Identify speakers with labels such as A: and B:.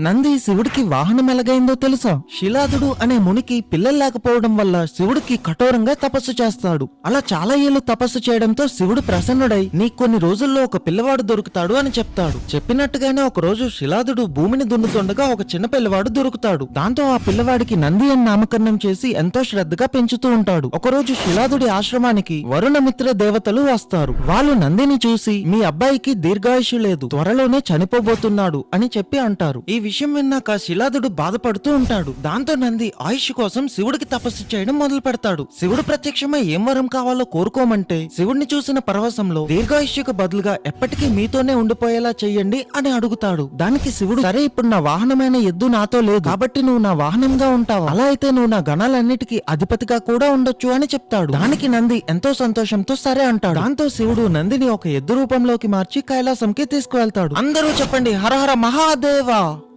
A: నంది శివుడికి వాహనం ఎలాగైందో తెలుసా? శిలాదుడు అనే మునికి పిల్లలు లేకపోవడం వల్ల శివుడికి కఠోరంగా తపస్సు చేస్తాడు. అలా చాలా ఏళ్ళు తపస్సు చేయడంతో శివుడు ప్రసన్నుడై నీకు కొన్ని రోజుల్లో ఒక పిల్లవాడు దొరుకుతాడు అని చెప్తాడు. చెప్పినట్టుగానే ఒక రోజు శిలాదుడు భూమిని దున్నుతుండగా ఒక చిన్న పిల్లవాడు దొరుకుతాడు. దాంతో ఆ పిల్లవాడికి నంది అని నామకరణం చేసి ఎంతో శ్రద్ధగా పెంచుతూ ఉంటాడు. ఒకరోజు శిలాదుడి ఆశ్రమానికి వరుణమిత్ర దేవతలు వస్తారు. వాళ్ళు నందిని చూసి మీ అబ్బాయికి దీర్ఘాయుషు లేదు త్వరలోనే చనిపోబోతున్నాడు అని చెప్పి అంటారు. ఈ విషయం విన్నాక శిలాదుడు బాధపడుతూ ఉంటాడు. దాంతో నంది ఆయుష్ కోసం శివుడికి తపస్సు చేయడం మొదలు పెడతాడు. శివుడు ప్రత్యక్షమై ఏం వరం కావాలో కోరుకోమంటే శివుడిని చూసిన పరవశంలో దీర్ఘాయుష్యకు బదులుగా ఎప్పటికీ మీతోనే ఉండిపోయేలా చెయ్యండి అని అడుగుతాడు. దానికి శివుడు సరే ఇప్పుడు నా వాహనమైన ఎద్దు నాతో లేదు. కాబట్టి నువ్వు నా వాహనంగా ఉంటావు? అలా అయితే నువ్వు నా గణాలన్నిటికీ అధిపతిగా కూడా ఉండొచ్చు అని చెప్తాడు. దానికి నంది ఎంతో సంతోషంతో సరే అంటాడు. దాంతో శివుడు నందిని ఒక ఎద్దు రూపంలోకి మార్చి కైలాసంకి తీసుకువెళ్తాడు. అందరూ చెప్పండి హర హర మహాదేవా!